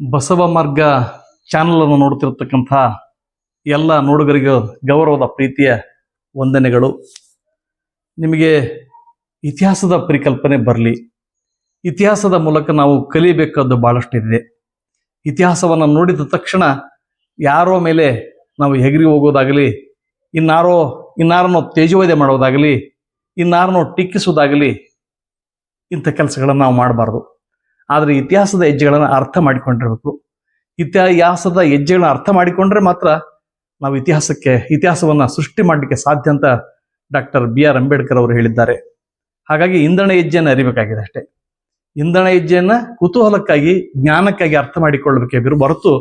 ಬಸವ ಮಾರ್ಗ ಚಾನಲ್ ಅನ್ನು ನೋಡ್ತಿರ್ತಕ್ಕಂಥ ಎಲ್ಲ ನೋಡುಗರಿಗೂ ಗೌರವದ ಪ್ರೀತಿಯ ವಂದನೆಗಳು. ನಿಮಗೆ ಇತಿಹಾಸದ ಪರಿಕಲ್ಪನೆ ಬರಲಿ. ಇತಿಹಾಸದ ಮೂಲಕ ನಾವು ಕಲಿಬೇಕಾದ್ದು ಭಾಳಷ್ಟಿದೆ ಇತಿಹಾಸವನ್ನು ನೋಡಿದ ತಕ್ಷಣ ಯಾರೋ ಮೇಲೆ ನಾವು ಹೆಗರಿ ಹೋಗೋದಾಗಲಿ, ಇನ್ನಾರೋ, ಇನ್ನಾರನ್ನು ತೇಜೋವಧೆ ಮಾಡೋದಾಗಲಿ, ಇನ್ನಾರನ್ನು ಟೀಕಿಸೋದಾಗಲಿ ಇಂಥ ಕೆಲಸಗಳನ್ನು ನಾವು ಮಾಡಬಾರ್ದು. ಆದರೆ ಇತಿಹಾಸದ ಹೆಜ್ಜೆಗಳನ್ನು ಅರ್ಥ ಮಾಡಿಕೊಂಡಿರ್ಬೇಕು. ಇತಿಹಾಸದ ಹೆಜ್ಜೆಗಳನ್ನ ಅರ್ಥ ಮಾಡಿಕೊಂಡ್ರೆ ಮಾತ್ರ ನಾವು ಇತಿಹಾಸಕ್ಕೆ, ಇತಿಹಾಸವನ್ನು ಸೃಷ್ಟಿ ಮಾಡಲಿಕ್ಕೆ ಸಾಧ್ಯ ಅಂತ ಡಾಕ್ಟರ್ ಬಿ ಆರ್ ಅಂಬೇಡ್ಕರ್ ಅವರು ಹೇಳಿದ್ದಾರೆ. ಹಾಗಾಗಿ ಇಂಧನ ಹೆಜ್ಜೆಯನ್ನು ಅರಿಬೇಕಾಗಿದೆ ಅಷ್ಟೇ. ಇಂಧನ ಹೆಜ್ಜೆಯನ್ನ ಕುತೂಹಲಕ್ಕಾಗಿ, ಜ್ಞಾನಕ್ಕಾಗಿ ಅರ್ಥ ಮಾಡಿಕೊಳ್ಳಬೇಕೆ ಬಿರು, ಹೊರತು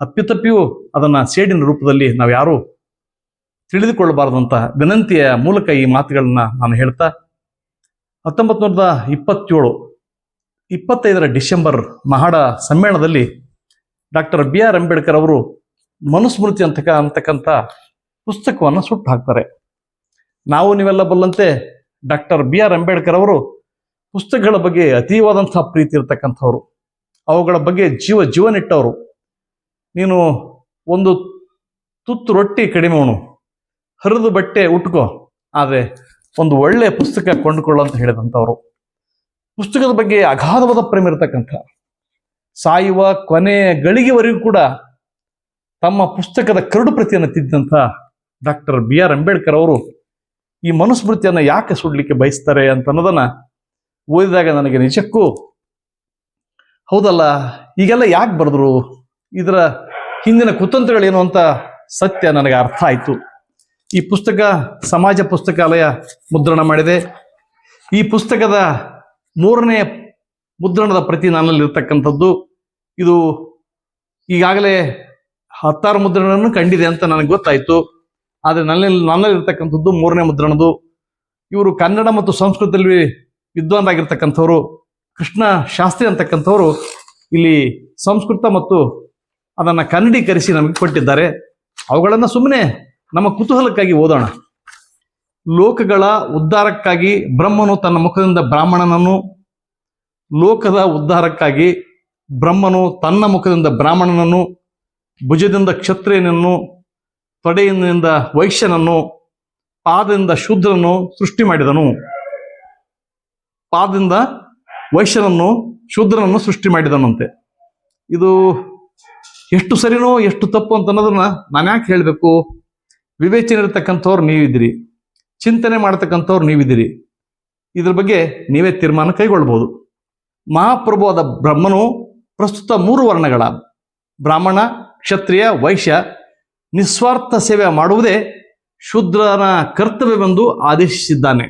ಅಪ್ಪಿತಪ್ಪಿಯೂ ಅದನ್ನ ಸೇಡಿನ ರೂಪದಲ್ಲಿ ನಾವು ಯಾರು ತಿಳಿದುಕೊಳ್ಳಬಾರದಂತ ವಿನಂತಿಯ ಮೂಲಕ ಈ ಮಾತುಗಳನ್ನ ನಾನು ಹೇಳ್ತಾ ಹತ್ತೊಂಬತ್ತು ನೂರದ ಇಪ್ಪತ್ತೇಳು ಇಪ್ಪತ್ತೈದರ ಡಿಸೆಂಬರ್ ಮಹಾಡ ಸಮ್ಮೇಳನದಲ್ಲಿ ಡಾಕ್ಟರ್ ಬಿ ಆರ್ ಅಂಬೇಡ್ಕರ್ ಅವರು ಮನುಸ್ಮೃತಿ ಅಂತಕ ಅಂತಕ್ಕಂಥ ಪುಸ್ತಕವನ್ನು ಸುಟ್ಟು ಹಾಕ್ತಾರೆ. ನಾವು ನೀವೆಲ್ಲ ಬಲ್ಲಂತೆ ಡಾಕ್ಟರ್ ಬಿ ಆರ್ ಅಂಬೇಡ್ಕರ್ ಅವರು ಪುಸ್ತಕಗಳ ಬಗ್ಗೆ ಅತೀವಾದಂಥ ಪ್ರೀತಿ ಇರತಕ್ಕಂಥವ್ರು. ಅವುಗಳ ಬಗ್ಗೆ ಜೀವ ಜೀವನಿಟ್ಟವರು ನೀನು ಒಂದು ತುತ್ತು ರೊಟ್ಟಿ ಕಡಿಮೆ ಉಣು. ಹರಿದು ಬಟ್ಟೆ ಉಟ್ಕೋ. ಆದರೆ ಒಂದು ಒಳ್ಳೆಯ ಪುಸ್ತಕ ಕೊಂಡುಕೊಳ್ಳೋ ಅಂತ ಹೇಳಿದಂಥವ್ರು. ಪುಸ್ತಕದ ಬಗ್ಗೆ ಅಗಾಧವಾದ ಪ್ರೇಮ ಇರತಕ್ಕಂಥ, ಸಾಯುವ ಕೊನೆ ಗಳಿಗೆವರೆಗೂ ಕೂಡ ತಮ್ಮ ಪುಸ್ತಕದ ಕರಡು ಪ್ರತಿಯನ್ನು ತಿದ್ದಂಥ ಡಾಕ್ಟರ್ ಬಿ ಆರ್ ಅಂಬೇಡ್ಕರ್ ಅವರು ಈ ಮನುಸ್ಮೃತಿಯನ್ನು ಯಾಕೆ ಸುಡ್ಲಿಕ್ಕೆ ಬಯಸ್ತಾರೆ ಅಂತ ಅನ್ನೋದನ್ನ ಓದಿದಾಗ ನನಗೆ ನಿಜಕ್ಕೂ ಹೌದಲ್ಲ, ಈಗೆಲ್ಲ ಯಾಕೆ ಬರೆದ್ರು? ಇದರ ಹಿಂದಿನ ಕುತಂತ್ರಗಳೇನು ಅಂತ ಸತ್ಯ ನನಗೆ ಅರ್ಥ ಆಯಿತು. ಈ ಪುಸ್ತಕ ಸಮಾಜ ಪುಸ್ತಕಾಲಯ ಮುದ್ರಣ ಮಾಡಿದೆ. ಈ ಪುಸ್ತಕದ ಮೂರನೇ ಮುದ್ರಣದ ಪ್ರತಿ ನನ್ನಲ್ಲಿ ಇರ್ತಕ್ಕಂಥದ್ದು ಇದು ಈಗಾಗಲೇ ಹತ್ತಾರು ಮುದ್ರಣವನ್ನು ಕಂಡಿದೆ ಅಂತ ನನಗೆ ಗೊತ್ತಾಯಿತು. ಆದರೆ ನನ್ನಲ್ಲಿ, ನನ್ನಲ್ಲಿರ್ತಕ್ಕಂಥದ್ದು ಮೂರನೇ ಮುದ್ರಣದು. ಇವರು ಕನ್ನಡ ಮತ್ತು ಸಂಸ್ಕೃತದಲ್ಲಿ ವಿದ್ವಾನರಾಗಿರ್ತಕ್ಕಂಥವ್ರು ಕೃಷ್ಣ ಶಾಸ್ತ್ರಿ ಅಂತಕ್ಕಂಥವ್ರು ಇಲ್ಲಿ ಸಂಸ್ಕೃತ ಮತ್ತು ಅದನ್ನು ಕನ್ನಡೀಕರಿಸಿ ನಮಗೆ ಕೊಟ್ಟಿದ್ದಾರೆ. ಅವುಗಳನ್ನು ಸುಮ್ಮನೆ ನಮ್ಮ ಕುತೂಹಲಕ್ಕಾಗಿ ಓದೋಣ. ಲೋಕಗಳ ಉದ್ಧಾರಕ್ಕಾಗಿ ಬ್ರಹ್ಮನು ತನ್ನ ಮುಖದಿಂದ ಬ್ರಾಹ್ಮಣನನ್ನು, ಲೋಕದ ಉದ್ಧಾರಕ್ಕಾಗಿ ಬ್ರಹ್ಮನು ತನ್ನ ಮುಖದಿಂದ ಬ್ರಾಹ್ಮಣನನ್ನು, ಭುಜದಿಂದ ಕ್ಷತ್ರಿಯನನ್ನು, ತೊಡೆಯಿಂದ ವೈಶ್ಯನನ್ನು, ಪಾದದಿಂದ ಶೂದ್ರನನ್ನು ಸೃಷ್ಟಿ ಮಾಡಿದನು. ಪಾದದಿಂದ ವೈಶ್ಯನನ್ನು, ಶೂದ್ರನನ್ನು ಸೃಷ್ಟಿ ಮಾಡಿದನಂತೆ. ಇದು ಎಷ್ಟು ಸರಿನೋ ಎಷ್ಟು ತಪ್ಪು ಅಂತ ಅನ್ನೋದನ್ನ ನಾನು ಯಾಕೆ ಹೇಳಬೇಕು. ವಿವೇಚನೆ ಇರತಕ್ಕಂಥವ್ರು ನೀವಿದ್ದೀರಿ. ಚಿಂತನೆ ಮಾಡ್ತಕ್ಕಂಥವ್ರು ನೀವಿದ್ದೀರಿ. ಇದ್ರ ಬಗ್ಗೆ ನೀವೇ ತೀರ್ಮಾನ ಕೈಗೊಳ್ಬೋದು ಮಹಾಪ್ರಭುವಾದ ಬ್ರಹ್ಮನು ಪ್ರಸ್ತುತ ಮೂರು ವರ್ಣಗಳ. ಬ್ರಾಹ್ಮಣ, ಕ್ಷತ್ರಿಯ, ವೈಶ್ಯ. ನಿಸ್ವಾರ್ಥ ಸೇವೆ ಮಾಡುವುದೇ ಶೂದ್ರನ ಕರ್ತವ್ಯವೆಂದು ಆದೇಶಿಸಿದ್ದಾನೆ.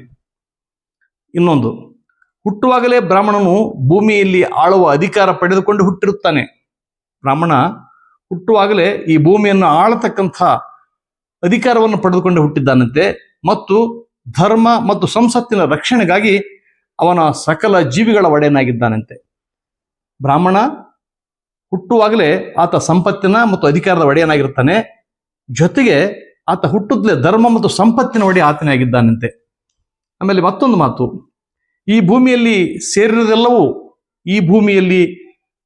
ಇನ್ನೊಂದು, ಹುಟ್ಟುವಾಗಲೇ ಬ್ರಾಹ್ಮಣನು ಭೂಮಿಯಲ್ಲಿ ಆಳುವ ಅಧಿಕಾರ ಪಡೆದುಕೊಂಡು ಹುಟ್ಟಿರುತ್ತಾನೆ. ಬ್ರಾಹ್ಮಣ ಹುಟ್ಟುವಾಗಲೇ ಈ ಭೂಮಿಯನ್ನು ಆಳತಕ್ಕಂಥ ಅಧಿಕಾರವನ್ನು ಪಡೆದುಕೊಂಡು ಹುಟ್ಟಿದ್ದಾನಂತೆ. ಮತ್ತು ಧರ್ಮ ಮತ್ತು ಸಂಸತ್ತಿನ ರಕ್ಷಣೆಗಾಗಿ ಅವನ ಸಕಲ ಜೀವಿಗಳ ಒಡೆಯನಾಗಿದ್ದಾನಂತೆ. ಬ್ರಾಹ್ಮಣ ಹುಟ್ಟುವಾಗಲೇ ಆತ ಸಂಪತ್ತಿನ ಮತ್ತು ಅಧಿಕಾರದ ಒಡೆಯನಾಗಿರ್ತಾನೆ ಜೊತೆಗೆ ಆತ ಹುಟ್ಟುತ್ತಲೇ ಧರ್ಮ ಮತ್ತು ಸಂಪತ್ತಿನ ಒಡೆಯ ಆತನೇ ಆಗಿದ್ದಾನಂತೆ ಆಮೇಲೆ ಮತ್ತೊಂದು ಮಾತು. ಈ ಭೂಮಿಯಲ್ಲಿ ಸೇರಿರುವುದೆಲ್ಲವೂ, ಈ ಭೂಮಿಯಲ್ಲಿ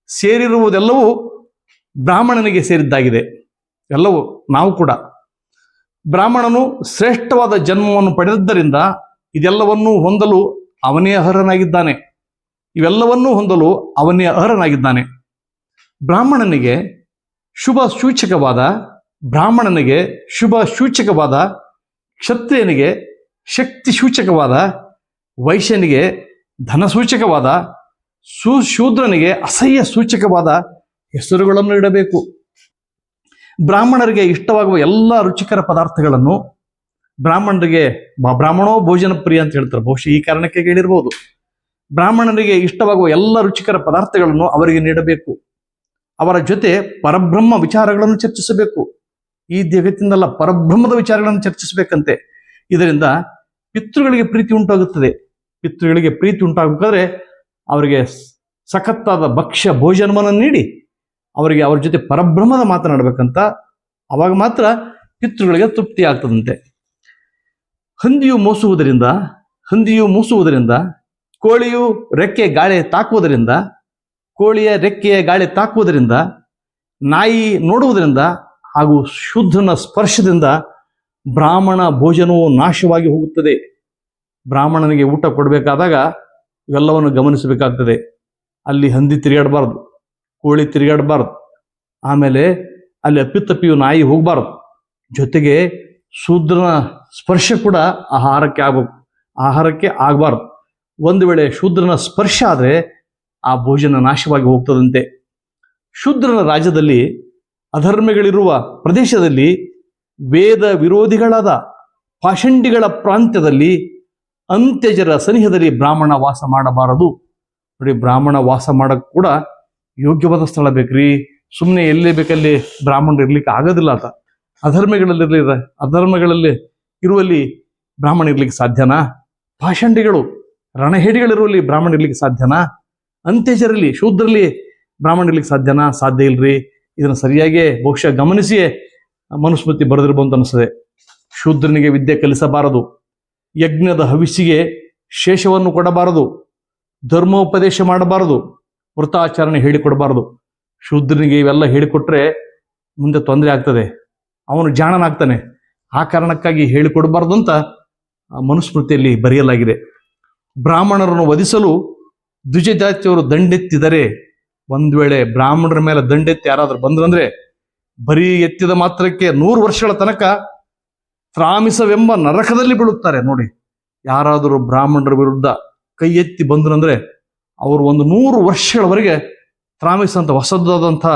ಸೇರಿರುವುದೆಲ್ಲವೂ ಬ್ರಾಹ್ಮಣನಿಗೆ ಸೇರಿದ್ದಾಗಿದೆ. ಎಲ್ಲವೂ ನಾವು ಕೂಡ. ಬ್ರಾಹ್ಮಣನು ಶ್ರೇಷ್ಠವಾದ ಜನ್ಮವನ್ನು ಪಡೆದದ್ದರಿಂದ ಇದೆಲ್ಲವನ್ನೂ ಹೊಂದಲು ಅವನೇ ಅರ್ಹನಾಗಿದ್ದಾನೆ. ಇವೆಲ್ಲವನ್ನೂ ಹೊಂದಲು ಅವನೇ ಅರ್ಹನಾಗಿದ್ದಾನೆ. ಬ್ರಾಹ್ಮಣನಿಗೆ ಶುಭ ಸೂಚಕವಾದ, ಬ್ರಾಹ್ಮಣನಿಗೆ ಶುಭ ಸೂಚಕವಾದ, ಕ್ಷತ್ರಿಯನಿಗೆ ಶಕ್ತಿ ಸೂಚಕವಾದ, ವೈಶ್ಯನಿಗೆ ಧನಸೂಚಕವಾದ ಸುಶೂದ್ರನಿಗೆ ಅಸಹ್ಯ ಸೂಚಕವಾದ ಹೆಸರುಗಳನ್ನು ಇಡಬೇಕು. ಬ್ರಾಹ್ಮಣರಿಗೆ ಇಷ್ಟವಾಗುವ ಎಲ್ಲ ರುಚಿಕರ ಪದಾರ್ಥಗಳನ್ನು ಬ್ರಾಹ್ಮಣರಿಗೆ ಬ್ರಾಹ್ಮಣೋ ಭೋಜನ ಪ್ರಿಯ ಅಂತ ಹೇಳ್ತಾರೆ. ಬಹುಶಃ ಈ ಕಾರಣಕ್ಕೆ ಕೇಳಿರ್ಬೋದು. ಬ್ರಾಹ್ಮಣರಿಗೆ ಇಷ್ಟವಾಗುವ ಎಲ್ಲ ರುಚಿಕರ ಪದಾರ್ಥಗಳನ್ನು ಅವರಿಗೆ ನೀಡಬೇಕು. ಅವರ ಜೊತೆ ಪರಬ್ರಹ್ಮ ವಿಚಾರಗಳನ್ನು ಚರ್ಚಿಸಬೇಕು. ಈ ಜಗತ್ತಿನಲ್ಲ ಪರಬ್ರಹ್ಮದ ವಿಚಾರಗಳನ್ನು ಚರ್ಚಿಸಬೇಕಂತೆ. ಇದರಿಂದ ಪಿತೃಗಳಿಗೆ ಪ್ರೀತಿ ಉಂಟಾಗುತ್ತದೆ. ಪಿತೃಗಳಿಗೆ ಪ್ರೀತಿ ಉಂಟಾಗಬೇಕಾದ್ರೆ ಅವರಿಗೆ ಸಖತ್ತಾದ ಭಕ್ಷ್ಯ ಭೋಜನವನ್ನು ನೀಡಿ ಅವರಿಗೆ ಅವ್ರ ಜೊತೆ ಪರಬ್ರಹ್ಮದ ಮಾತನಾಡಬೇಕಂತ ಅವಾಗ ಮಾತ್ರ ಪಿತೃಗಳಿಗೆ ತೃಪ್ತಿ ಆಗ್ತದಂತೆ. ಹಂದಿಯು ಮೋಸುವುದರಿಂದ, ಹಂದಿಯು ಮೂಸುವುದರಿಂದ, ಕೋಳಿಯು ರೆಕ್ಕೆ ಗಾಳಿ ತಾಕುವುದರಿಂದ, ಕೋಳಿಯ ರೆಕ್ಕೆಯ ಗಾಳಿ ತಾಕುವುದರಿಂದ, ನಾಯಿ ನೋಡುವುದರಿಂದ ಹಾಗೂ ಶುದ್ಧನ ಸ್ಪರ್ಶದಿಂದ ಬ್ರಾಹ್ಮಣ ಭೋಜನವು ನಾಶವಾಗಿ ಹೋಗುತ್ತದೆ. ಬ್ರಾಹ್ಮಣನಿಗೆ ಊಟ ಕೊಡಬೇಕಾದಾಗ ಇವೆಲ್ಲವನ್ನು ಗಮನಿಸಬೇಕಾಗ್ತದೆ. ಅಲ್ಲಿ ಹಂದಿ ತಿರುಗಾಡಬಾರ್ದು. ಕೋಳಿ ತಿರುಗಾಡಬಾರ್ದು. ಆಮೇಲೆ ಅಲ್ಲಿ ಅಪ್ಪಿತಪ್ಪಿಯು ನಾಯಿ ಹೋಗಬಾರ್ದು. ಜೊತೆಗೆ ಶೂದ್ರನ ಸ್ಪರ್ಶ ಕೂಡ ಆಹಾರಕ್ಕೆ ಆಗಬೇಕು. ಆಹಾರಕ್ಕೆ ಆಗಬಾರ್ದು. ಒಂದು ವೇಳೆ ಶೂದ್ರನ ಸ್ಪರ್ಶ ಆದರೆ ಆ ಭೋಜನ ನಾಶವಾಗಿ ಹೋಗ್ತದಂತೆ. ಶೂದ್ರನ ರಾಜ್ಯದಲ್ಲಿ ಅಧರ್ಮಗಳಿರುವ ಪ್ರದೇಶದಲ್ಲಿ ವೇದ ವಿರೋಧಿಗಳಾದ ಪಾಷಂಡಿಗಳ ಪ್ರಾಂತ್ಯದಲ್ಲಿ ಅಂತ್ಯಜರ ಸನಿಹದಲ್ಲಿ ಬ್ರಾಹ್ಮಣ ವಾಸ ಮಾಡಬಾರದು. ನೋಡಿ, ಬ್ರಾಹ್ಮಣ ವಾಸ ಮಾಡಕ್ಕೆ ಕೂಡ ಯೋಗ್ಯವಾದ ಸ್ಥಳ ಬೇಕ್ರಿ? ಸುಮ್ಮನೆ ಎಲ್ಲಿ ಬೇಕಲ್ಲಿ ಬ್ರಾಹ್ಮಣರು ಇರ್ಲಿಕ್ಕೆ ಆಗೋದಿಲ್ಲ ಆತ. ಅಧರ್ಮಗಳಲ್ಲಿ ಅಧರ್ಮಗಳಲ್ಲಿ ಇರುವಲ್ಲಿ ಬ್ರಾಹ್ಮಣ ಇರ್ಲಿಕ್ಕೆ ಸಾಧ್ಯನಾ? ಭಾಷಂಡಿಗಳು ರಣಹೇಡಿಗಳಿರುವಲ್ಲಿ ಬ್ರಾಹ್ಮಣ ಇರ್ಲಿಕ್ಕೆ ಸಾಧ್ಯನಾ? ಅಂತ್ಯಜರಲ್ಲಿ, ಶೂದ್ರಲ್ಲಿ ಬ್ರಾಹ್ಮಣ ಇರ್ಲಿಕ್ಕೆ ಸಾಧ್ಯನಾ? ಸಾಧ್ಯ ಇಲ್ರಿ. ಇದನ್ನು ಸರಿಯಾಗಿ ಬಹುಶಃ ಗಮನಿಸಿಯೇ ಮನುಸ್ಮೃತಿ ಬರೆದಿರ್ಬೋದು ಅನಿಸ್ತದೆ. ಶೂದ್ರನಿಗೆ ವಿದ್ಯೆ ಕಲಿಸಬಾರದು. ಯಜ್ಞದ ಹವಿಸ್ಸಿಗೆ ಶೇಷವನ್ನು ಕೊಡಬಾರದು. ಧರ್ಮೋಪದೇಶ ಮಾಡಬಾರದು. ವೃತಾಚರಣೆ ಹೇಳಿಕೊಡಬಾರ್ದು. ಶೂದ್ರನಿಗೆ ಇವೆಲ್ಲ ಹೇಳಿಕೊಟ್ರೆ ಮುಂದೆ ತೊಂದರೆ ಆಗ್ತದೆ. ಅವನು ಜಾಣನಾಗ್ತಾನೆ. ಆ ಕಾರಣಕ್ಕಾಗಿ ಹೇಳಿಕೊಡಬಾರ್ದು ಅಂತ ಮನುಸ್ಮೃತಿಯಲ್ಲಿ ಬರೆಯಲಾಗಿದೆ. ಬ್ರಾಹ್ಮಣರನ್ನು ವಧಿಸಲು ದ್ವಿಜ ಜಾತಿಯವರು ದಂಡೆತ್ತಿದರೆ, ಒಂದು ವೇಳೆ ಬ್ರಾಹ್ಮಣರ ಮೇಲೆ ದಂಡೆತ್ತಿ ಯಾರಾದರೂ ಬಂದ್ರಂದ್ರೆ, ಬರೀ ಎತ್ತಿದ ಮಾತ್ರಕ್ಕೆ ನೂರು ವರ್ಷಗಳ ತನಕ ತ್ರಾಮಿಸವೆಂಬ ನರಕದಲ್ಲಿ ಬೀಳುತ್ತಾರೆ. ನೋಡಿ, ಯಾರಾದರೂ ಬ್ರಾಹ್ಮಣರ ವಿರುದ್ಧ ಕೈ ಎತ್ತಿ ಬಂದ್ರಂದ್ರೆ ಅವರು ಒಂದು ನೂರು ವರ್ಷಗಳವರೆಗೆ ತ್ರಾಮಿಸ ಅಂತ ಹೊಸದಾದಂಥ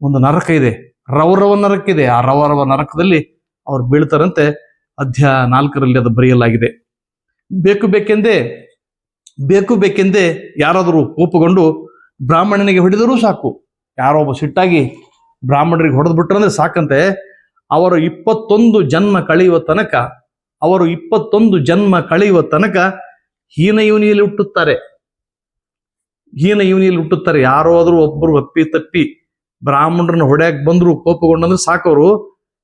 ಒಂದು ನರಕ ಇದೆ. ರವರವ ನರಕ ಇದೆ. ಆ ರವರವ ನರಕದಲ್ಲಿ ಅವ್ರು ಬೀಳ್ತಾರಂತೆ. ಅಧ್ಯಾಯ ನಾಲ್ಕರಲ್ಲಿ ಅದು ಬರೆಯಲಾಗಿದೆ. ಬೇಕು ಬೇಕೆಂದೇ ಬೇಕು ಬೇಕೆಂದೇ ಯಾರಾದರೂ ಕೋಪಗೊಂಡು ಬ್ರಾಹ್ಮಣನಿಗೆ ಹೊಡೆದರೂ ಸಾಕು. ಯಾರೋ ಒಬ್ಬ ಸಿಟ್ಟಾಗಿ ಬ್ರಾಹ್ಮಣರಿಗೆ ಹೊಡೆದು ಬಿಟ್ರಂದ್ರೆ ಸಾಕಂತೆ. ಅವರು ಇಪ್ಪತ್ತೊಂದು ಜನ್ಮ ಕಳೆಯುವ ತನಕ, ಅವರು ಇಪ್ಪತ್ತೊಂದು ಜನ್ಮ ಕಳೆಯುವ ತನಕ ಹೀನ ಯೋನಿಯಲ್ಲಿ ಹುಟ್ಟುತ್ತಾರೆ. ಹೀನ ಇವನಿಲ್ಲಿ ಹುಟ್ಟುತ್ತಾರೆ. ಯಾರೋ ಆದ್ರೂ ಒಬ್ಬರು ಅಪ್ಪಿ ತಪ್ಪಿ ಬ್ರಾಹ್ಮಣರನ್ನ ಹೊಡ್ಯಾಕ್ ಬಂದ್ರು ಕೋಪಗೊಂಡಂದ್ರೆ ಸಾಕವರು.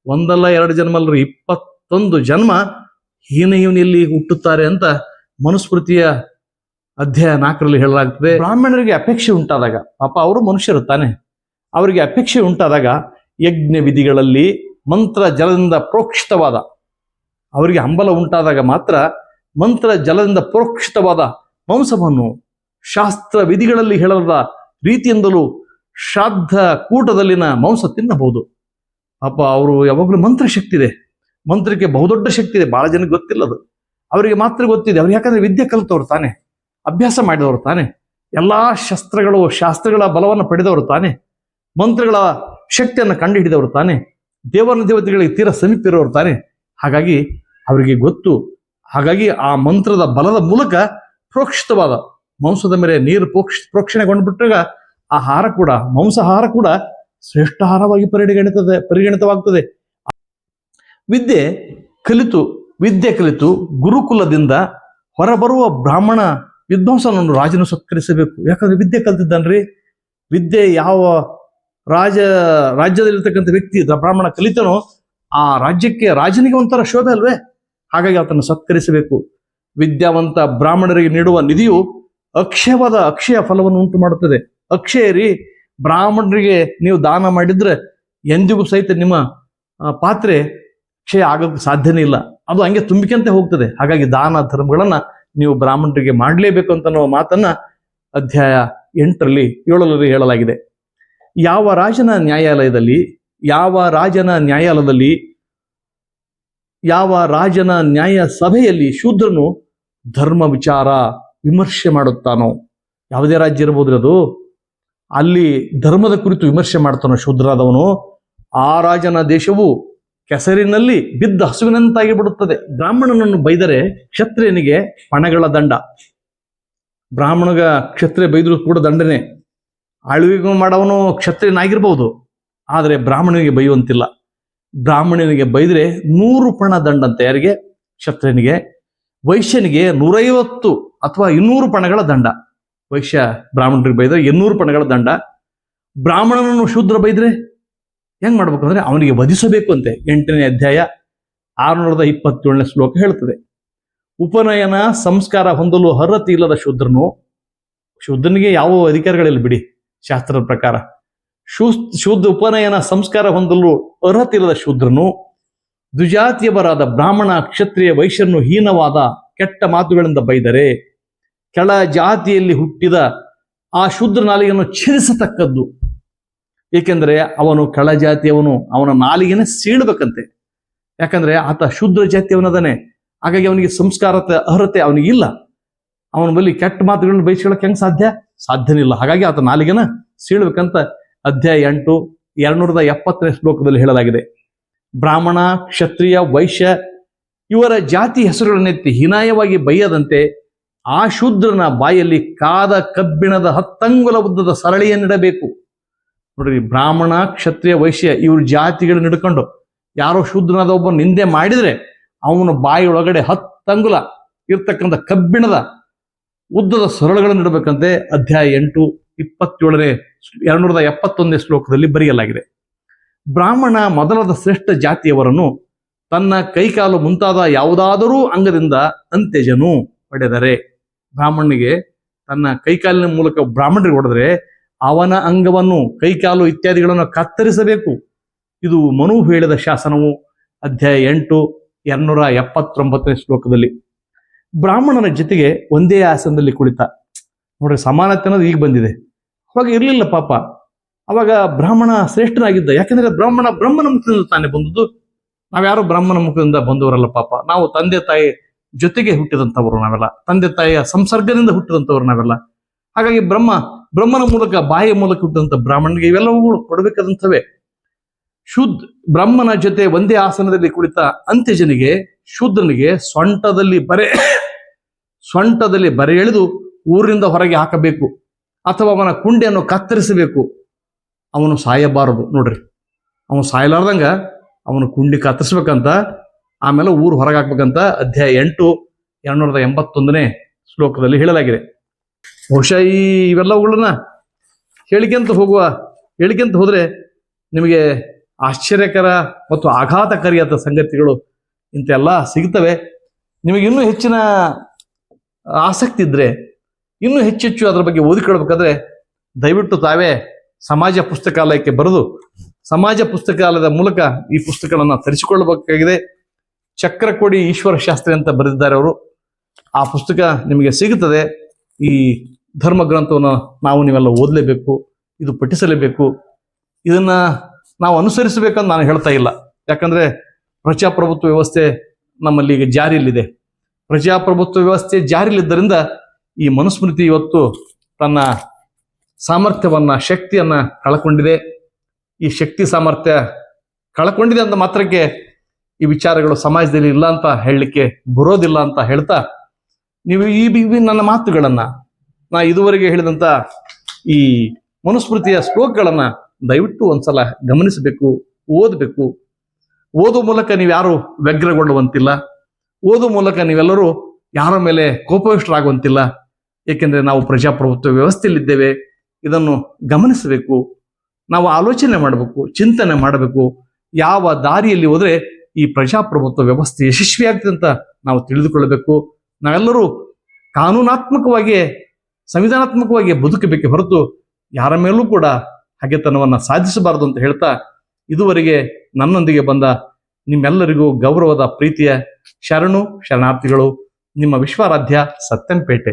ಒಂದಲ್ಲ ಎರಡು ಜನ್ಮ ಅಲ್ರಿ ಇಪ್ಪತ್ತೊಂದು ಜನ್ಮ ಹೀನ ಇವನಿಲ್ಲಿ ಹುಟ್ಟುತ್ತಾರೆ ಅಂತ ಮನುಸ್ಮೃತಿಯ ಅಧ್ಯಾಯ ನಾಲ್ಕರಲ್ಲಿ ಹೇಳಲಾಗ್ತದೆ. ಬ್ರಾಹ್ಮಣರಿಗೆ ಅಪೇಕ್ಷೆ ಉಂಟಾದಾಗ, ಪಾಪ ಅವರು ಮನುಷ್ಯರು ತಾನೆ. ಅವರಿಗೆ ಅಪೇಕ್ಷೆ ಉಂಟಾದಾಗ ಯಜ್ಞ ವಿಧಿಗಳಲ್ಲಿ ಮಂತ್ರ ಜಲದಿಂದ ಪ್ರೋಕ್ಷಿತವಾದ, ಅವರಿಗೆ ಹಂಬಲ ಉಂಟಾದಾಗ ಮಾತ್ರ ಮಂತ್ರ ಜಲದಿಂದ ಪ್ರೋಕ್ಷಿತವಾದ ಮಾಂಸವನ್ನು ಶಾಸ್ತ್ರ ವಿಧಿಗಳಲ್ಲಿ ಹೇಳದ ರೀತಿಯಿಂದಲೂ ಶ್ರಾದ್ದ ಕೂಟದಲ್ಲಿನ ಮಾಂಸ ತಿನ್ನಬಹುದು. ಪಾಪ ಅವರು ಯಾವಾಗಲೂ ಮಂತ್ರ ಶಕ್ತಿ ಇದೆ. ಮಂತ್ರಕ್ಕೆ ಬಹುದೊಡ್ಡ ಶಕ್ತಿ ಇದೆ. ಬಹಳ ಜನಕ್ಕೆ ಗೊತ್ತಿಲ್ಲ ಅದು ಅವರಿಗೆ ಮಾತ್ರ ಗೊತ್ತಿದೆ. ಅವ್ರು ಯಾಕಂದ್ರೆ ವಿದ್ಯೆ ಕಲಿತವ್ರು ತಾನೆ. ಅಭ್ಯಾಸ ಮಾಡಿದವರು ತಾನೆ. ಎಲ್ಲಾ ಶಸ್ತ್ರಗಳು, ಶಾಸ್ತ್ರಗಳ ಬಲವನ್ನು ಪಡೆದವರು ತಾನೆ. ಮಂತ್ರಗಳ ಶಕ್ತಿಯನ್ನು ಕಂಡು ಹಿಡಿದವರು ತಾನೆ. ದೇವರ ದೇವತೆಗಳಿಗೆ ತೀರ ಸಮೀಪ ಇರೋರು ತಾನೆ. ಹಾಗಾಗಿ ಅವರಿಗೆ ಗೊತ್ತು. ಹಾಗಾಗಿ ಆ ಮಂತ್ರದ ಬಲದ ಮೂಲಕ ಪ್ರೋಕ್ಷಿತವಾದ ಮಾಂಸದ ಮೇಲೆ ನೀರು ಪ್ರೋಕ್ಷ ಪ್ರೋಕ್ಷಣೆಗೊಂಡ್ಬಿಟ್ಟಾಗ ಆಹಾರ ಕೂಡ ಮಾಂಸಾಹಾರ ಕೂಡ ಶ್ರೇಷ್ಠ ಆಹಾರವಾಗಿ ಪರಿಗಣಿತದೆ ಪರಿಗಣಿತವಾಗ್ತದೆ ವಿದ್ಯೆ ಕಲಿತು ವಿದ್ಯೆ ಕಲಿತು ಗುರುಕುಲದಿಂದ ಹೊರಬರುವ ಬ್ರಾಹ್ಮಣ ವಿದ್ವಾಂಸನನ್ನು ರಾಜನು ಸತ್ಕರಿಸಬೇಕು. ಯಾಕಂದ್ರೆ ವಿದ್ಯೆ ಕಲಿತಿದ್ದಾನ್ರಿ. ವಿದ್ಯೆ ಯಾವ ರಾಜ, ರಾಜ್ಯದಲ್ಲಿರ್ತಕ್ಕಂಥ ವ್ಯಕ್ತಿ ಬ್ರಾಹ್ಮಣ ಕಲಿತನೋ ಆ ರಾಜ್ಯಕ್ಕೆ ರಾಜನಿಗೆ ಒಂಥರ ಶೋಭೆ ಅಲ್ವೇ? ಹಾಗಾಗಿ ಆತನ ಸತ್ಕರಿಸಬೇಕು. ವಿದ್ಯಾವಂತ ಬ್ರಾಹ್ಮಣರಿಗೆ ನೀಡುವ ನಿಧಿಯು ಅಕ್ಷಯವಾದ ಅಕ್ಷಯ ಫಲವನ್ನು ಉಂಟು ಮಾಡುತ್ತದೆ. ಅಕ್ಷಯ ರೀ ಬ್ರಾಹ್ಮಣರಿಗೆ ನೀವು ದಾನ ಮಾಡಿದ್ರೆ ಎಂದಿಗೂ ಸಹಿತ ನಿಮ್ಮ ಪಾತ್ರೆ ಕ್ಷಯ ಆಗೋಕ್ಕೆ ಸಾಧ್ಯನೇ ಇಲ್ಲ. ಅದು ಹಂಗೆ ತುಂಬಿಕೆಂತೆ ಹೋಗ್ತದೆ. ಹಾಗಾಗಿ ದಾನ ಧರ್ಮಗಳನ್ನ ನೀವು ಬ್ರಾಹ್ಮಣರಿಗೆ ಮಾಡಲೇಬೇಕು ಅಂತ ಅನ್ನೋ ಮಾತನ್ನ ಅಧ್ಯಾಯ ಎಂಟರಲ್ಲಿ ಏಳರಲ್ಲಿ ಹೇಳಲಾಗಿದೆ. ಯಾವ ರಾಜನ ನ್ಯಾಯಾಲಯದಲ್ಲಿ, ಯಾವ ರಾಜನ ನ್ಯಾಯಾಲಯದಲ್ಲಿ, ಯಾವ ರಾಜನ ನ್ಯಾಯ ಸಭೆಯಲ್ಲಿ ಶೂದ್ರನು ಧರ್ಮ ವಿಚಾರ ವಿಮರ್ಶೆ ಮಾಡುತ್ತಾನೋ? ಯಾವುದೇ ರಾಜ್ಯ ಇರ್ಬೋದ್ರಿ ಅದು. ಅಲ್ಲಿ ಧರ್ಮದ ಕುರಿತು ವಿಮರ್ಶೆ ಮಾಡ್ತಾನೋ ಶೂದ್ರಾದವನು? ಆ ರಾಜನ ದೇಶವು ಕೆಸರಿನಲ್ಲಿ ಬಿದ್ದ ಹಸುವಿನಂತಾಗಿ ಬಿಡುತ್ತದೆ. ಬ್ರಾಹ್ಮಣನನ್ನು ಬೈದರೆ ಕ್ಷತ್ರಿಯನಿಗೆ ಪಣಗಳ ದಂಡ. ಬ್ರಾಹ್ಮಣಗ ಕ್ಷತ್ರಿಯ ಬೈದ್ರು ಕೂಡ ದಂಡನೆ. ಆಳ್ವಿಗೂ ಮಾಡವನು ಕ್ಷತ್ರಿಯನಾಗಿರ್ಬೋದು. ಆದರೆ ಬ್ರಾಹ್ಮಣನಿಗೆ ಬೈಯುವಂತಿಲ್ಲ. ಬ್ರಾಹ್ಮಣನಿಗೆ ಬೈದರೆ ನೂರು ಪಣ ದಂಡಂತೆ ಯಾರಿಗೆ? ಕ್ಷತ್ರಿಯನಿಗೆ. ವೈಶ್ಯನಿಗೆ ನೂರೈವತ್ತು ಅಥವಾ ಇನ್ನೂರು ಪಣಗಳ ದಂಡ. ವೈಶ್ಯ ಬ್ರಾಹ್ಮಣರಿಗೆ ಬೈದ್ರೆ ಇನ್ನೂರು ಪಣಗಳ ದಂಡ. ಬ್ರಾಹ್ಮಣನನ್ನು ಶೂದ್ರ ಬೈದ್ರೆ ಹೆಂಗ್ ಮಾಡ್ಬೇಕಂದ್ರೆ ಅವನಿಗೆ ವಧಿಸಬೇಕು ಅಂತೆ. ಎಂಟನೇ ಅಧ್ಯಾಯ ಆರುನೂರದ ಇಪ್ಪತ್ತೇಳನೇ ಶ್ಲೋಕ ಹೇಳ್ತದೆ. ಉಪನಯನ ಸಂಸ್ಕಾರ ಹೊಂದಲು ಅರ್ಹತೆ ಇಲ್ಲದ ಶೂದ್ರನು, ಶೂದ್ರನಿಗೆ ಯಾವ ಅಧಿಕಾರಗಳಿಲ್ಲ ಬಿಡಿ, ಶಾಸ್ತ್ರದ ಪ್ರಕಾರ. ಶೂ ಶುದ್ಧ ಉಪನಯನ ಸಂಸ್ಕಾರ ಹೊಂದಲು ಅರ್ಹತೆ ಇಲ್ಲದ ಶೂದ್ರನು ದ್ವಿಜಾತಿಯವರಾದ ಬ್ರಾಹ್ಮಣ ಕ್ಷತ್ರಿಯ ವೈಶ್ಯರನ್ನು ಹೀನವಾದ ಕೆಟ್ಟ ಮಾತುಗಳಿಂದ ಬೈದರೆ ಕೆಳ ಜಾತಿಯಲ್ಲಿ ಹುಟ್ಟಿದ ಆ ಶುದ್ರ ನಾಲಿಗೆಯನ್ನು ಛೇದಿಸತಕ್ಕದ್ದು. ಏಕೆಂದರೆ ಅವನು ಕೆಳ ಜಾತಿಯವನು, ಅವನ ನಾಲಿಗೆನೆ ಸೀಳಬೇಕಂತೆ. ಯಾಕಂದ್ರೆ ಆತ ಶುದ್ರ ಜಾತಿಯವನದಾನೆ. ಹಾಗಾಗಿ ಅವನಿಗೆ ಸಂಸ್ಕಾರತೆ, ಅರ್ಹತೆ ಅವನಿಗೆ ಇಲ್ಲ. ಅವನ ಬಳಿ ಕೆಟ್ಟ ಮಾತುಗಳನ್ನು ಬಯಸ್ಕೊಳ್ಳೋಕೆ ಹೆಂಗ್ ಸಾಧ್ಯ? ಸಾಧ್ಯನಿಲ್ಲ ಹಾಗಾಗಿ ಆತ ನಾಲಿಗೆನ ಸೀಳಬೇಕಂತ ಅಧ್ಯಾಯ ಎಂಟು, ಎರಡ್ನೂರದ ಎಪ್ಪತ್ತನೇ ಶ್ಲೋಕದಲ್ಲಿ ಹೇಳಲಾಗಿದೆ. ಬ್ರಾಹ್ಮಣ, ಕ್ಷತ್ರಿಯ, ವೈಶ್ಯ ಇವರ ಜಾತಿ ಹೆಸರುಗಳನ್ನೆತ್ತಿ ಹೀನಾಯವಾಗಿ ಬೈಯದಂತೆ ಆ ಶೂದ್ರನ ಬಾಯಲ್ಲಿ ಕಾದ ಕಬ್ಬಿಣದ ಹತ್ತಂಗುಲ ಉದ್ದದ ಸರಳಿಯನ್ನಿಡಬೇಕು. ನೋಡ್ರಿ, ಬ್ರಾಹ್ಮಣ, ಕ್ಷತ್ರಿಯ, ವೈಶ್ಯ, ಇವ್ರ ಜಾತಿಗಳು ಹಿಡ್ಕೊಂಡು ಯಾರೋ ಶೂದ್ರನಾದ ಒಬ್ಬ ನಿಂದೆ ಮಾಡಿದರೆ ಅವನ ಬಾಯಿಯೊಳಗಡೆ ಹತ್ತಂಗುಲ ಇರ್ತಕ್ಕಂಥ ಕಬ್ಬಿಣದ ಉದ್ದದ ಸರಳುಗಳನ್ನು ಇಡಬೇಕಂತೆ ಅಧ್ಯಾಯ ಎಂಟು, ಇಪ್ಪತ್ತೇಳನೇ, ಎರಡ್ನೂರದ ಎಪ್ಪತ್ತೊಂದನೇ ಶ್ಲೋಕದಲ್ಲಿ ಬರೆಯಲಾಗಿದೆ. ಬ್ರಾಹ್ಮಣ ಮೊದಲಾದ ಶ್ರೇಷ್ಠ ಜಾತಿಯವರನ್ನು ತನ್ನ ಕೈಕಾಲು ಮುಂತಾದ ಯಾವುದಾದರೂ ಅಂಗದಿಂದ ಅಂತ್ಯಜನು ಪಡೆದರೆ. ಬ್ರಾಹ್ಮಣನಿಗೆ ತನ್ನ ಕೈಕಾಲಿನ ಮೂಲಕ ಬ್ರಾಹ್ಮಣರಿಗೆ ಹೊಡೆದ್ರೆ ಅವನ ಅಂಗವನ್ನು ಕೈಕಾಲು ಇತ್ಯಾದಿಗಳನ್ನು ಕತ್ತರಿಸಬೇಕು. ಇದು ಮನು ಹೇಳಿದ ಶಾಸನವು ಅಧ್ಯಾಯ ಎಂಟು, ಎರಡ್ನೂರ ಎಪ್ಪತ್ತೊಂಬತ್ತನೇ ಶ್ಲೋಕದಲ್ಲಿ. ಬ್ರಾಹ್ಮಣನ ಜೊತೆಗೆ ಒಂದೇ ಆಸನದಲ್ಲಿ ಕುಳಿತ. ನೋಡ್ರಿ ಸಮಾನತೆ ಅನ್ನೋದು ಈಗ ಬಂದಿದೆ. ಅವಾಗ ಇರಲಿಲ್ಲ ಪಾಪ. ಅವಾಗ ಬ್ರಾಹ್ಮಣ ಶ್ರೇಷ್ಠನಾಗಿದ್ದ. ಯಾಕಂದ್ರೆ ಬ್ರಾಹ್ಮಣ ಬ್ರಹ್ಮನ ಮುಖದಿಂದ ತಾನೇ ಬಂದದ್ದು. ನಾವ್ಯಾರು ಬ್ರಾಹ್ಮಣ ಮುಖದಿಂದ ಬಂದವರಲ್ಲ ಪಾಪ. ನಾವು ತಂದೆ ತಾಯಿ ಜೊತೆಗೆ ಹುಟ್ಟಿದಂಥವ್ರು ನಾವೆಲ್ಲ. ತಂದೆ ತಾಯಿಯ ಸಂಸರ್ಗದಿಂದ ಹುಟ್ಟಿದಂಥವ್ರು ನಾವೆಲ್ಲ. ಹಾಗಾಗಿ ಬ್ರಹ್ಮ, ಬ್ರಹ್ಮನ ಮೂಲಕ, ಬಾಯಿಯ ಮೂಲಕ ಹುಟ್ಟಿದಂಥ ಬ್ರಾಹ್ಮಣನಿಗೆ ಇವೆಲ್ಲವೂ ಕೊಡಬೇಕಾದಂಥವೇ. ಶುದ್ಧ, ಬ್ರಹ್ಮನ ಜೊತೆ ಒಂದೇ ಆಸನದಲ್ಲಿ ಕುಳಿತ ಅಂತ್ಯಜನಿಗೆ ಶುದ್ಧನಿಗೆ ಸೊಂಟದಲ್ಲಿ ಬರೆ ಸೊಂಟದಲ್ಲಿ ಬರೆ ಎಳೆದು ಊರಿನಿಂದ ಹೊರಗೆ ಹಾಕಬೇಕು. ಅಥವಾ ಅವನ ಕುಂಡೆಯನ್ನು ಕತ್ತರಿಸಬೇಕು. ಅವನು ಸಾಯಬಾರದು. ನೋಡ್ರಿ. ಅವನು ಸಾಯಲಾರ್ದಂಗ ಅವನು ಕುಂಡಿ ಕತ್ತರಿಸ್ಬೇಕಂತ, ಆಮೇಲೆ ಊರು ಹೊರಗೆ ಹಾಕ್ಬೇಕಂತ ಅಧ್ಯಾಯ ಎಂಟು, ಎರಡ್ನೂರದ ಎಂಬತ್ತೊಂದನೇ ಶ್ಲೋಕದಲ್ಲಿ ಹೇಳಲಾಗಿದೆ. ಬಹುಶಃ ಈ ಇವೆಲ್ಲವುಗಳನ್ನ ಹೇಳಿಕೆಂತ ಹೋಗುವ ಹೇಳಿಕೆಂತ ಹೋದರೆ ನಿಮಗೆ ಆಶ್ಚರ್ಯಕರ ಮತ್ತು ಆಘಾತಕಾರಿಯಾದ ಸಂಗತಿಗಳು ಇಂತೆಲ್ಲ ಸಿಗ್ತವೆ. ನಿಮಗೆ ಇನ್ನೂ ಹೆಚ್ಚಿನ ಆಸಕ್ತಿ ಇದ್ದರೆ ಇನ್ನೂ ಹೆಚ್ಚೆಚ್ಚು ಅದರ ಬಗ್ಗೆ ಓದಿಕೊಳ್ಬೇಕಾದ್ರೆ ದಯವಿಟ್ಟು ತಾವೇ ಸಮಾಜ ಪುಸ್ತಕಾಲಯಕ್ಕೆ ಬರೆದು ಸಮಾಜ ಪುಸ್ತಕಾಲಯದ ಮೂಲಕ ಈ ಪುಸ್ತಕಗಳನ್ನು ತರಿಸಿಕೊಳ್ಳಬೇಕಾಗಿದೆ. ಚಕ್ರಕೋಡಿ ಈಶ್ವರ ಶಾಸ್ತ್ರಿ ಅಂತ ಬರೆದಿದ್ದಾರೆ ಅವರು. ಆ ಪುಸ್ತಕ ನಿಮಗೆ ಸಿಗುತ್ತದೆ. ಈ ಧರ್ಮ ಗ್ರಂಥವನ್ನು ನಾವು ನೀವೆಲ್ಲ ಓದಲೇಬೇಕು, ಇದು ಪಠಿಸಲೇಬೇಕು. ಇದನ್ನ ನಾವು ಅನುಸರಿಸಬೇಕಂತ ನಾನು ಹೇಳ್ತಾ ಇಲ್ಲ. ಯಾಕಂದ್ರೆ ಪ್ರಜಾಪ್ರಭುತ್ವ ವ್ಯವಸ್ಥೆ ನಮ್ಮಲ್ಲಿ ಈಗ ಜಾರಿಯಲ್ಲಿದೆ. ಪ್ರಜಾಪ್ರಭುತ್ವ ವ್ಯವಸ್ಥೆ ಜಾರಿಯಲ್ಲಿದ್ದರಿಂದ ಈ ಮನುಸ್ಮೃತಿ ಇವತ್ತು ತನ್ನ ಸಾಮರ್ಥ್ಯವನ್ನ, ಶಕ್ತಿಯನ್ನ ಕಳ್ಕೊಂಡಿದೆ. ಈ ಶಕ್ತಿ ಸಾಮರ್ಥ್ಯ ಕಳ್ಕೊಂಡಿದೆ ಅಂತ ಮಾತ್ರಕ್ಕೆ ಈ ವಿಚಾರಗಳು ಸಮಾಜದಲ್ಲಿ ಇಲ್ಲ ಅಂತ ಹೇಳಲಿಕ್ಕೆ ಬರೋದಿಲ್ಲ ಅಂತ ಹೇಳ್ತಾ, ನೀವು ಈ ನನ್ನ ಮಾತುಗಳನ್ನ, ನಾ ಇದುವರೆಗೆ ಹೇಳಿದಂತ ಈ ಮನುಸ್ಮೃತಿಯ ಶ್ಲೋಕಗಳನ್ನ ದಯವಿಟ್ಟು ಒಂದ್ಸಲ ಗಮನಿಸಬೇಕು, ಓದಬೇಕು. ಓದುವ ಮೂಲಕ ನೀವು ಯಾರು ವ್ಯಗ್ರಗೊಳ್ಳುವಂತಿಲ್ಲ. ಓದುವ ಮೂಲಕ ನೀವೆಲ್ಲರೂ ಯಾರ ಮೇಲೆ ಕೋಪವಿಷ್ಟರಾಗುವಂತಿಲ್ಲ. ಏಕೆಂದರೆ ನಾವು ಪ್ರಜಾಪ್ರಭುತ್ವ ವ್ಯವಸ್ಥೆಯಲ್ಲಿದ್ದೇವೆ. ಇದನ್ನು ಗಮನಿಸಬೇಕು. ನಾವು ಆಲೋಚನೆ ಮಾಡಬೇಕು, ಚಿಂತನೆ ಮಾಡಬೇಕು. ಯಾವ ದಾರಿಯಲ್ಲಿ ಹೋದ್ರೆ ಈ ಪ್ರಜಾಪ್ರಭುತ್ವ ವ್ಯವಸ್ಥೆ ಯಶಸ್ವಿಯಾಗ್ತದೆ ಅಂತ ನಾವು ತಿಳಿದುಕೊಳ್ಳಬೇಕು. ನಾವೆಲ್ಲರೂ ಕಾನೂನಾತ್ಮಕವಾಗಿ, ಸಂವಿಧಾನಾತ್ಮಕವಾಗಿ ಬದುಕಬೇಕೆ ಹೊರತು ಯಾರ ಮೇಲೂ ಕೂಡ ಹಗೆತನವನ್ನು ಸಾಧಿಸಬಾರದು ಅಂತ ಹೇಳ್ತಾ ಇದುವರೆಗೆ ನನ್ನೊಂದಿಗೆ ಬಂದ ನಿಮ್ಮೆಲ್ಲರಿಗೂ ಗೌರವದ ಪ್ರೀತಿಯ ಶರಣು, ಶರಣಾರ್ಥಿಗಳು, ನಿಮ್ಮ ವಿಶ್ವಾರಾಧ್ಯ ಸತ್ಯಂಪೇಟೆ